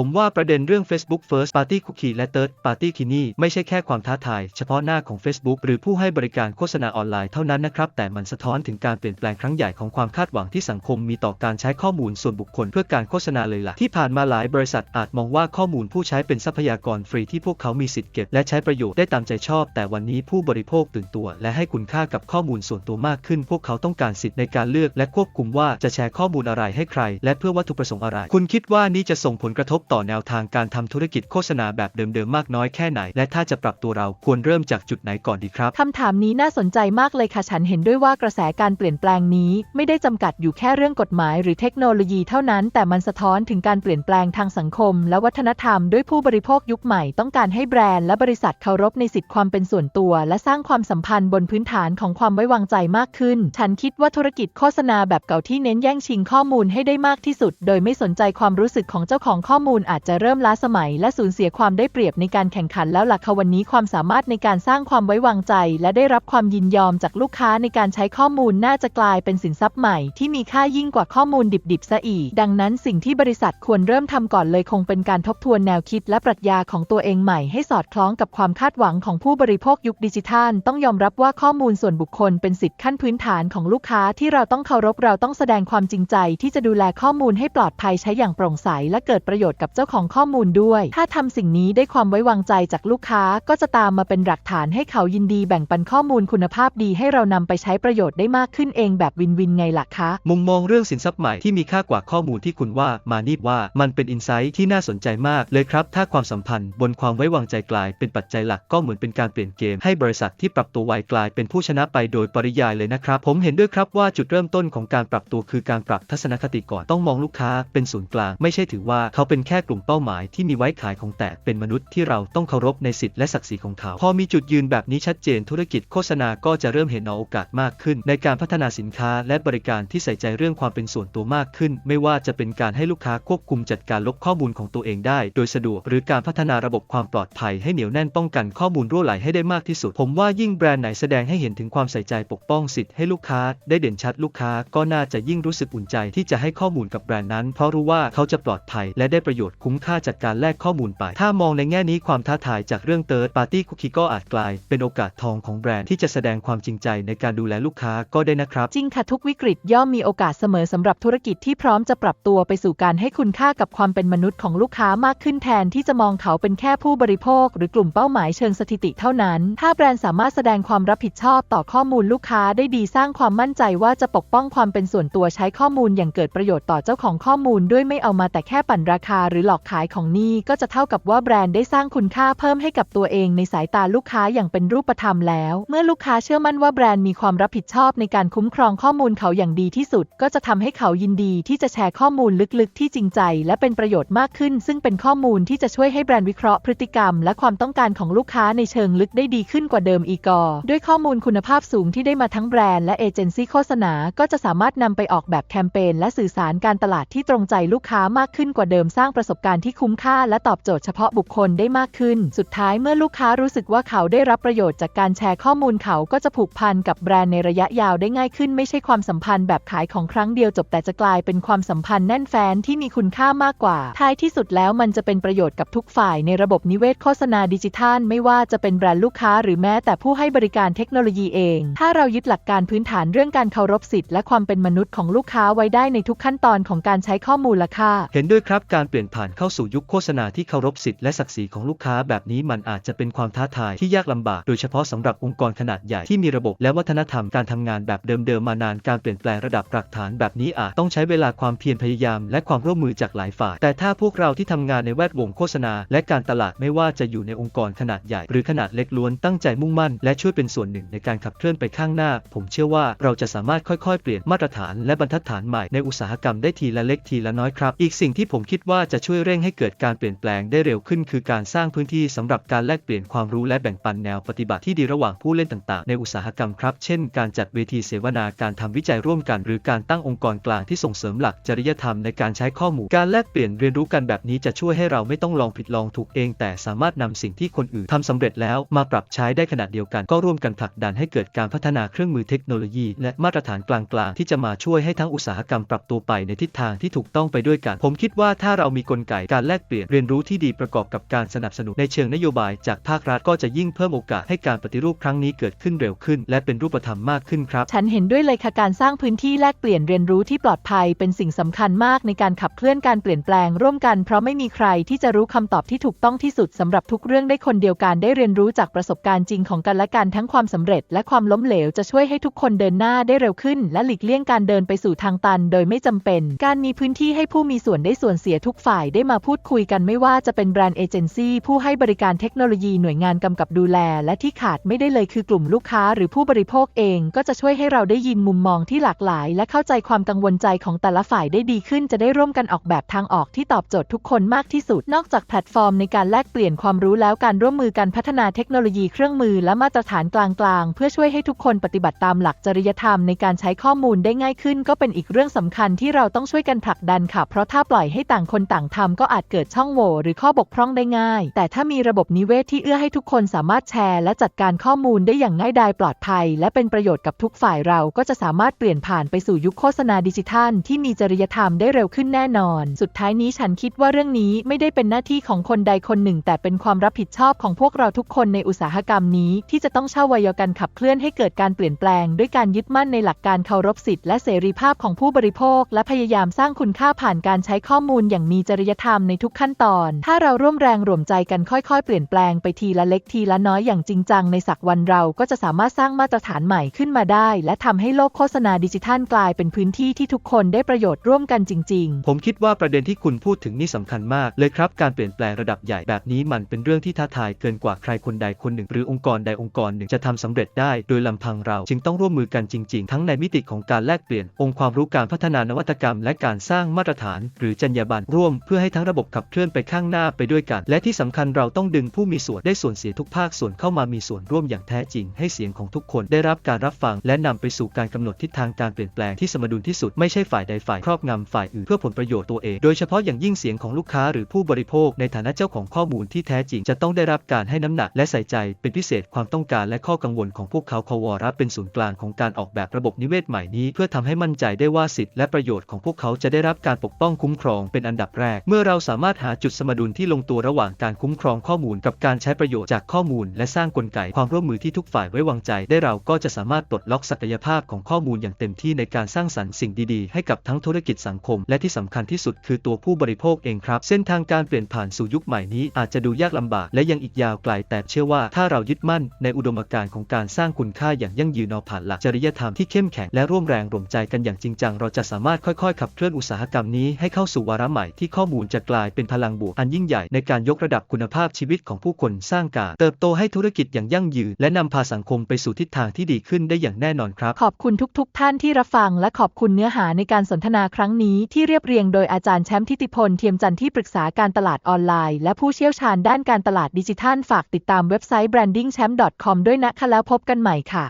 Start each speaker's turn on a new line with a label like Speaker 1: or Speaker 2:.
Speaker 1: ผมว่าประเด็นเรื่อง Facebook First Party Cookie และ Third Party Key ไม่ใช่แค่ความท้าทายเฉพาะหน้าของ Facebook หรือผู้ให้บริการโฆษณาออนไลน์เท่านั้นนะครับ แต่มันสะท้อนถึงการเปลี่ยนแปลงครั้งใหญ่ของความคาดหวังที่สังคมมีต่อการใช้ข้อมูลส่วนบุคคลเพื่อการโฆษณาเลยล่ะ ที่ผ่านมาหลายบริษัทอาจมองว่าข้อมูลผู้ใช้เป็นทรัพยากรฟรีที่พวกเขามีสิทธิ์เก็บและใช้ประโยชน์ได้ตามใจชอบ แต่วันนี้ผู้บริโภคตื่นตัว และให้คุณค่ากับข้อมูลส่วนตัวมากขึ้น พวกเขาต้องการสิทธิ์ในการเลือกและควบคุมว่าจะแชร์ข้อมูลอะไรให้ใคร และเพื่อวัตถุประสงค์อะไร คุณคิดว่านี่จะส่งผลกระทบต่อแนวทางการทำธุรกิจโฆษณาแบบเดิมๆมากน้อยแค่ไหน และถ้าจะปรับตัวเราควรเริ่มจากจุดไหนก่อนดีครับ
Speaker 2: คำถามนี้น่าสนใจมากเลยค่ะ ฉันเห็นด้วยว่ากระแสการเปลี่ยนแปลงนี้ ไม่ได้จำกัดอยู่แค่เรื่องกฎหมายหรือเทคโนโลยีเท่านั้น แต่มันสะท้อนถึงการเปลี่ยนแปลงทางสังคม และวัฒนธรรมด้วยผู้บริโภคยุคใหม่ต้องการให้แบรนด์และบริษัทเคารพในสิทธิความเป็นส่วนตัว และสร้างความสัมพันธ์บนพื้นฐานของความไว้วางใจมากขึ้น ฉันคิดว่าธุรกิจโฆษณาแบบเก่าที่เน้นแย่งชิงข้อมูลให้ได้มากที่สุด โดยไม่สนใจความรู้สึกของเจ้าของข้อมูลอาจจะเริ่มล้าสมัยและสูญเสียความได้เปรียบในการแข่งขันแล้วหล่ะค่ะวันนี้ความสามารถในการสร้างความไว้วางใจ และได้รับความยินยอมจากลูกค้าในการใช้ข้อมูลน่าจะกลายเป็นสินทรัพย์ใหม่ที่มีค่ายิ่งกว่าข้อมูลดิบๆซะอีก ดังนั้นสิ่งที่บริษัทควรเริ่มทำก่อนเลยคงเป็นการทบทวนแนวคิดและปรัชญาของตัวเองใหม่ให้สอดคล้องกับความคาดหวังของผู้บริโภคยุคดิจิทัล ต้องยอมรับว่าข้อมูลส่วนบุคคลเป็นสิทธิขั้นพื้นฐานของลูกค้าที่เราต้องเคารพเราต้องแสดงความจริงใจ ที่จะดูแลข้อมูลให้ปลอดภัยใช้อย่างโปร่งใสและเกิดประโยชน์กับเจ้าของข้อมูลด้วย ถ้าทำสิ่งนี้ได้ความไว้วางใจจากลูกค้าก็จะตามมาเป็นหลักฐานให้เขายินดีแบ่งปันข้อมูลคุณภาพดีให้เรานำไปใช้ประโยชน์ได้มากขึ้นเองแบบวินวินไงล่ะคะ
Speaker 1: มุมมองเรื่องสินทรัพย์ใหม่ที่มีค่ากว่าข้อมูลที่คุณว่ามานีบว่า มันเป็นอินไซต์ที่น่าสนใจมากเลยครับ ถ้าความสัมพันธ์บนความไว้วางใจกลายเป็นปัจจัยหลักก็เหมือนเป็นการเปลี่ยนเกม ให้บริษัทที่ปรับตัวไวกลายเป็นผู้ชนะไปโดยปริยายเลยนะครับ ผมเห็นด้วยครับว่าจุดเริ่มต้นของการปรับตัวคือการปรับทัศนคติก่อนต้องมองลูกค้าเป็นศูนย์กลาง ไม่ใช่ถือว่าเขาเป็นแค่กลุ่มเป้าหมายที่มีไว้ขายของแต่เป็นมนุษย์ที่เราต้องเคารพในสิทธิและศักดิ์ศรีของเขา พอมีจุดยืนแบบนี้ชัดเจนธุรกิจโฆษณาก็จะเริ่มเห็นโอกาสมากขึ้น ในการพัฒนาสินค้าและบริการที่ใส่ใจเรื่องความเป็นส่วนตัวมากขึ้น ไม่ว่าจะเป็นการให้ลูกค้าควบคุมจัดการลบข้อมูลของตัวเองได้ โดยสะดวก หรือการพัฒนาระบบความปลอดภัยให้เหนียวแน่นป้องกันข้อมูลรั่วไหลให้ได้มากที่สุด ผมว่ายิ่งแบรนด์ไหนแสดงให้เห็นถึงความใส่ใจปกป้องสิทธิ์ให้ลูกค้าได้เด่นชัดลูกค้าก็น่าจะยิ่งรู้สึกอุ่นใจที่จะให้ข้อมูลกับแบรนด์นั้น เพราะรู้ว่าเขาจะปลอดภัยและได้ประโยชน์คุ้มค่าจากการแลกข้อมูลไป ถ้ามองในแง่นี้ความท้าทายจากเรื่องเติร์ดปาร์ตี้คุกกี้ก็อาจกลาย เป็นโอกาสทองของแบรนด์ที่จะแสดงความจริงใจในการดูแลลูกค้าก็ได้นะครับ
Speaker 2: จริงค่ะทุกวิกฤตย่อมมีโอกาสเสมอสำหรับธุรกิจที่พร้อมจะปรับตัวไปสู่การให้คุณค่ากับความเป็นมนุษย์ของลูกค้ามากขึ้นแทนที่จะมองเขาเป็นแค่ผู้บริโภค หรือกลุ่มเป้าหมายเชิงสถิติเท่านั้น ถ้าแบรนด์สามารถแสดงความรับผิดชอบต่อข้อมูลลูกค้าได้ดีสร้างความมั่นใจว่าจะปกป้องความเป็นส่วนตัวใช้ข้อมูลอย่างเกิดประโยชน์ต่อเจ้าของข้อมูลด้วยไม่เอามาแต่แค่ปั่นราคาหรือหลอกขายของนี่ก็จะเท่ากับว่าแบรนด์ได้สร้างคุณค่าเพิ่มให้กับตัวเองในสายตาลูกค้าอย่างเป็นรูปธรรมแล้ว เมื่อลูกค้าเชื่อมั่นว่าแบรนด์มีความรับผิดชอบในการคุ้มครองข้อมูลเขาอย่างดีที่สุด ก็จะทำให้เขายินดีที่จะแชร์ข้อมูลลึกๆ ที่จริงใจ และเป็นประโยชน์มากขึ้น ซึ่งเป็นข้อมูลที่จะช่วยให้แบรนด์วิเคราะห์พฤติกรรม และความต้องการของลูกค้าในเชิงลึกได้ดีขึ้นกว่าเดิมอีกอด้วยข้อมูลคุณภาพสูงที่ได้มาทั้งแบรนด์และเอเจนซี่โฆษณา ก็จะสามารถนำไปออกแบบแคมเปญและสื่อสารการตลาดที่ตรงใจลูกค้ามากขึ้นกว่าเดิมสร้างประสบการณ์ที่คุ้มค่าและตอบโจทย์เฉพาะบุคคลได้มากขึ้น สุดท้ายเมื่อลูกค้ารู้สึกว่าเขาได้รับประโยชน์จากการแชร์ข้อมูลเขาก็จะผูกพันกับแบรนด์ในระยะยาวได้ง่ายขึ้น ไม่ใช่ความสัมพันธ์แบบขายของครั้งเดียวจบแต่จะกลายเป็นความสัมพันธ์แน่นแฟ้นที่มีคุณค่ามากกว่า ท้ายที่สุดแล้วมันจะเป็นประโยชน์กับทุกฝ่ายในระบบนิเวศโฆษณาดิจิทัล ไม่ว่าจะเป็นแบรนด์ลูกค้าหรือแม้แต่ผู้ให้บริการเทคโนโลยีเอง ถ้าเรายึดหลักการพื้นฐานเรื่องการเคารพสิทธิและความเป็นมนุษย์ของลูกค้าไว้ได้ในทุกขั้นตอนของการใช้ข้อมูลละค่ะ
Speaker 1: เห็นด้วยครับการเปลี่ยนผ่านเข้าสู่ยุคโฆษณาที่เคารพสิทธิและศักดิ์ศรีของลูกค้าแบบนี้มันอาจจะเป็นความท้าทายที่ยากลำบาก โดยเฉพาะสำหรับองค์กรขนาดใหญ่ที่มีระบบและวัฒนธรรมการทำงานแบบเดิมๆมานานการเปลี่ยนแปลงระดับหลักฐานแบบนี้อาจต้องใช้เวลาความเพียรพยายาม และความร่วมมือจากหลายฝ่าย แต่ถ้าพวกเราที่ทำงานในแวดวงโฆษณา และการตลาดไม่ว่าจะอยู่ในองค์กรขนาดใหญ่ หรือขนาดเล็กล้วนตั้งใจมุ่งมั่น และช่วยเป็นส่วนหนึ่งในการขับเคลื่อนไปข้างหน้า ผมเชื่อว่าเราจะสามารถค่อยๆ เปลี่ยนมาตรฐานและบรรทัดฐานใหม่ในอุตสาหกรรมได้ทีละเล็กทีละน้อยครับ อีกสิ่งที่ผมคิดว่าจะช่วยเร่งให้เกิดการเปลี่ยนแปลงได้เร็วขึ้น คือการสร้างพื้นที่สำหรับการแลกเปลี่ยนความรู้และแบ่งปันแนวปฏิบัติที่ดีระหว่างผู้เล่นต่างๆ ในอุตสาหกรรมครับ เช่น การจัดเวทีเสวนาการทำวิจัยร่วมกัน หรือการตั้งองค์กรกลางที่ส่งเสริมหลักจริยธรรมในการใช้ข้อมูล การแลกเปลี่ยนเรียนรู้กันแบบนี้จะช่วยให้เราไม่ต้องลองผิดลองถูกเอง แต่สามารถนำสิ่งที่คนอื่นทำสำเร็จแล้วมาปรับใช้ได้ขนาดเดียวกัน ก็ร่วมกันผลักดันให้เกิดการพัฒนาเครื่องมือเทคโนโลยี และมาตรฐานกลางๆที่จะมาช่วยให้ทั้งอุตสาหกรรมปรับตัวไปในทิศทางที่ถูกต้องไปด้วยกัน ผมคิดว่าถ้าเรามีกลไกการแลกเปลี่ยนเรียนรู้ที่ดีประกอบกับการสนับสนุนในเชิงนโยบายจากภาครัฐก็จะยิ่งเพิ่มโอกาสให้การปฏิรูปครั้งนี้เกิดขึ้นเร็วขึ้น และเป็นรูปธรรมมากขึ้นครับ
Speaker 2: ฉันเห็นด้วยเลยค่ะการสร้างพื้นที่แลกเปลี่ยนเรียนรู้ที่ปลอดภัย เป็นสิ่งสำคัญมากในการขับเคลื่อนการเปลี่ยนแปลงร่วมกัน เพราะไม่มีใครที่จะรู้คำตอบที่ถูกต้องที่สุดสำหรับทุกเรื่องได้คนเดียวกันได้เรียนรู้จากประสบการณ์จริงของกันและกันทั้งความสำเร็จ และความล้มเหลวจะช่วยให้ทุกคนเดินหน้าได้เร็วขึ้น และหลีกเลี่ยงการเดินไปสู่ทางตัน โดยไม่จำเป็น การมีพื้นที่ให้ผู้มีส่วนได้ส่วนเสียทุกฝ่ายได้มาพูดคุยกันไม่ว่าจะเป็นแบรนด์เอเจนซี่ผู้ให้บริการเทคโนโลยีหน่วยงานกำกับดูแล และที่ขาดไม่ได้เลยคือกลุ่มลูกค้าหรือผู้บริโภคเองก็จะช่วยให้เราได้ยินมุมมองที่หลากหลาย และเข้าใจความกังวลใจของแต่ละฝ่ายได้ดีขึ้นจะได้ร่วมกันออกแบบทางออกที่ตอบโจทย์ทุกคนมากที่สุด นอกจากแพลตฟอร์มในการแลกเปลี่ยนความรู้แล้วการร่วมมือกันพัฒนาเทคโนโลยีเครื่องมือและมาตรฐานกลางๆ เพื่อช่วยให้ทุกคนปฏิบัติตามหลักจริยธรรมในการใช้ข้อมูลได้ง่ายขึ้น ก็เป็นอีกเรื่องสำคัญที่เราต้องช่วยกันผลักดันค่ะเพราะถ้าปล่อยให้ต่างคนต่างทำก็อาจเกิดช่องโหว่หรือข้อบกพร่องได้ง่าย แต่ถ้ามีระบบนิเวศที่เอื้อให้ทุกคนสามารถแชร์ และจัดการข้อมูลได้อย่างง่ายดายปลอดภัย และเป็นประโยชน์กับทุกฝ่ายเราก็จะสามารถเปลี่ยนผ่านไปสู่ยุคโฆษณาดิจิทัล ที่มีจริยธรรมได้เร็วขึ้นแน่นอน สุดท้ายนี้ฉันคิดว่าเรื่องนี้ไม่ได้เป็นหน้าที่ของคนใดคนหนึ่ง แต่เป็นความรับผิดชอบของพวกเราทุกคนในอุตสาหกรรมนี้ ที่จะต้องเช่าวัยกันขับเคลื่อนให้เกิดการเปลี่ยนแปลง ด้วยการยึดมั่นในหลักการเคารพสิทธิและเสรีภาพของผู้บริโภค และพยายามสร้างคุณค่าผ่านการใช้ข้อมูลอย่างมีจริยธรรมในทุกขั้นตอน ถ้าเราร่วมแรงร่วมใจกันค่อยๆ เปลี่ยนแปลงไปทีละเล็กทีละน้อยอย่างจริงจังในสักวันเราก็จะสามารถสร้างมาตรฐานใหม่ขึ้นมาได้ และทำให้โลกโฆษณาดิจิทัลกลายเป็นพื้นที่ที่ทุกคนได้ประโยชน์ร่วมกันจริง ๆ
Speaker 1: ผมคิดว่าประเด็นที่คุณพูดถึงนี่สำคัญมากเลยครับการเปลี่ยนแปลงระดับใหญ่แบบนี้มันเป็นเรื่องที่ท้าทายเกินกว่าใครคนใดคนหนึ่ง หรือองค์กรใดองค์กรหนึ่งจะทำสำเร็จได้ โดยลำพังเราจึงต้องร่วมมือกันจริง ๆ ทั้งในมิติของการแลกเปลี่ยนองค์ความรู้การพัฒนานวัตกรรม และการสร้างมาตรฐาน หรือจรรยาบรรณร่วมเพื่อให้ทั้งระบบขับเคลื่อนไปข้างหน้าไปด้วยกัน และที่สำคัญเราต้องดึงผู้มีส่วนได้ส่วนเสียทุกภาคส่วนเข้ามามีส่วนร่วมอย่างแท้จริง ให้เสียงของทุกคนได้รับการรับฟัง และนำไปสู่การกำหนดทิศทางการเปลี่ยนแปลงที่สมดุลที่สุดไม่ใช่ฝ่ายใดฝ่ายครอบงำฝ่ายอื่นเพื่อผลประโยชน์ตัวเอง โดยเฉพาะอย่างยิ่งเสียงของลูกค้าหรือผู้บริโภคในฐานะเจ้าของข้อมูลที่แท้จริง จะต้องได้รับการให้น้ำหนักและใส่ใจเป็นพิเศษความต้องการและข้อกังวลของพวกเขาควรับเป็นศูนย์กลางของการออกแบบระบบนิเวศใหม่นี้ เพื่อทำให้มั่นใจได้ว่าสิทธิและประโยชน์ของพวกเขาจะได้รับการปกป้องคุ้มครองเป็นอันดับแรกเมื่อเราสามารถหาจุดสมดุลที่ลงตัวระหว่างการคุ้มครองข้อมูลกับการใช้ประโยชน์จากข้อมูล และสร้างกลไกความร่วมมือที่ทุกฝ่ายไว้วางใจ ได้เราก็จะสามารถปลดล็อกศักยภาพของข้อมูลอย่างเต็มที่ในการสร้างสรรค์สิ่งดีๆ ให้กับทั้งธุรกิจสังคม และที่สำคัญที่สุดคือตัวผู้บริโภคเองครับ เส้นทางการเปลี่ยนผ่านสู่ยุคใหม่นี้อาจจะดูยากลำบาก และยังอีกยาวไกลแต่เชื่อว่าถ้าเรายึดมั่นในอุดมการณ์ของการสร้างคุณค่าอย่างยั่งยืนเอาผ่านหลักจริยธรรมที่เข้มแข็งและร่วมแรงร่วมใจกันอย่างจริงจังเราจะสามารถค่อยๆขับเคลื่อนอุตสาหกรรมนี้ให้เข้าสู่วาระใหม่ที่ข้อมูลจะกลายเป็นพลังบวกอันยิ่งใหญ่ในการยกระดับคุณภาพชีวิตของผู้คนสร้างการเติบโตให้ธุรกิจอย่างยั่งยืนและนำพาสังคมไปสู่ทิศทางที่ดีขึ้นได้อย่างแน่นอนครับ
Speaker 2: ขอบคุณทุกๆทท่านที่รับฟังและขอบคุณเนื้อหาในการสนทนาครั้งนี้ที่เรียบเรียงโดยอาจารย์แชมป์ทิติพลเทียมจันทร์ที่ปรึกษาการตลาดออนไลน์ และผู้เชี่ยวชาญด้านการตลาดดิจิทัลฝากติดตามเว็บไซต์ brandingchamp.com ด้วยนะคะแล้วพบกันใหม่ค่ะ